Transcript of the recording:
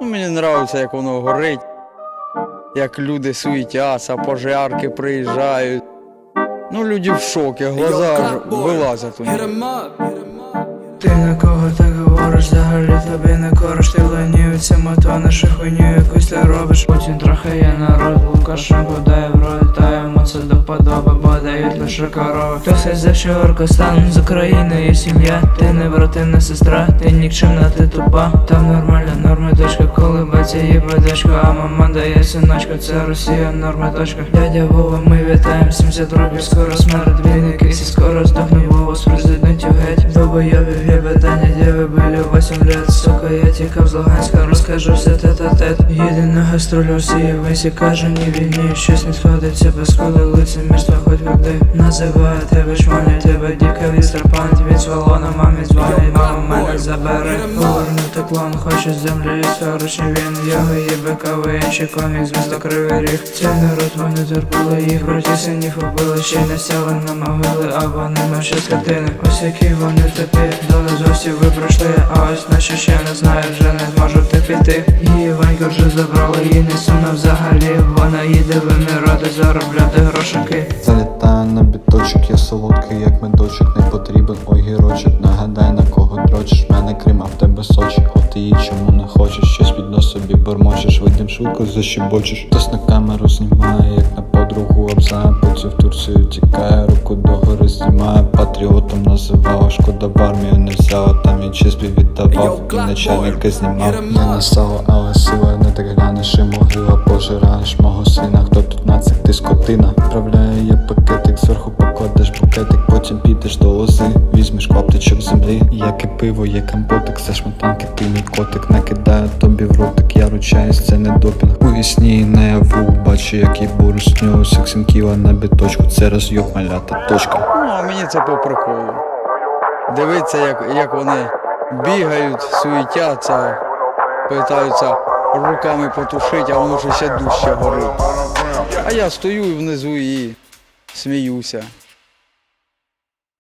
Ну, мені подобається, як воно горить, як люди суетяться, пожарки приїжджають. Ну, люди в шокі, глаза вилазять у них. Ти на кого так говориш, взагалі тобі не кориш, ти ленівця, мотониш і хуйню якусь ти робиш. Путін трохи є народ, Лукашенко дає в роль, та йому це до подоби, бо дають лише корови. Хтось за щорка Оркостан з України є сім'я, ти не братина сестра, ти нікчемна, ти тупа. Там нормальна норма дочка, коли батя їбе дочка, а мама дає синочка, це Росія, норма точка. Дядя Вова, ми вітаємо 70 років, скоро смерть, якийсь і скоро здохне Вова з президентів геть. Долбойові я питання, де ви були 8 лет, сука, я тікав з Луганська, розкажу все тет-а-тет. Їде на гастролю Росії, весь і каже, ні щось не сходиться, без коли лицемірства хоч куди Називає тебе чмоня, тебе діка вістрапант, від свалона мамі дзвонить, мама мене забере. Клон, хоче землі і сорочі він, його їбе кави, інший комік з міста Кривий Ріг. Цей народ вони терпили, їх браті синів убили, ще не сяли на могили, а вони наші скотини. Ось які вони тепі, до нас ви пройшли, а ось наші ще не знають, вже не зможете піти. Її Ванька вже забрали, її не сумно взагалі. Вона їде вимирати, заробляти грошики. Залітаю я солодкий, як медочок, не потрібен ой гірочок. Нагадай на кого дрочиш, мене Крим, а в тебе сочі. От її чому не хочеш, щось підно собі бормочеш, видим швидко защебочеш. Хтось на камеру знімає, як на подругу обзає, в Турцію тікає, руку догори знімає, патріотом називала, шкода в армію не взяла, там і чисбі віддавав, і начальники знімав. Не настало, але сила не так глянеш і могила пожираєш. Мого сина, хто тут нацик, ти скотина. Вправляю я пакетик, зверху покладеш лози, візьмеш клаптичок землі. Як і пиво, є компотик, за шматанки, ти мій котик накидаю тобі в ротик, я ручаюсь, це не допінг. У вісні наяву бачу, як я борусню, сексім кіла на біточку, це розйоб малята, точка. Ну, а мені це по приколу. Дивиться, як, як вони бігають, суетяться, питаються руками потушити, а воно ще дужче горить. А я стою внизу і сміюся.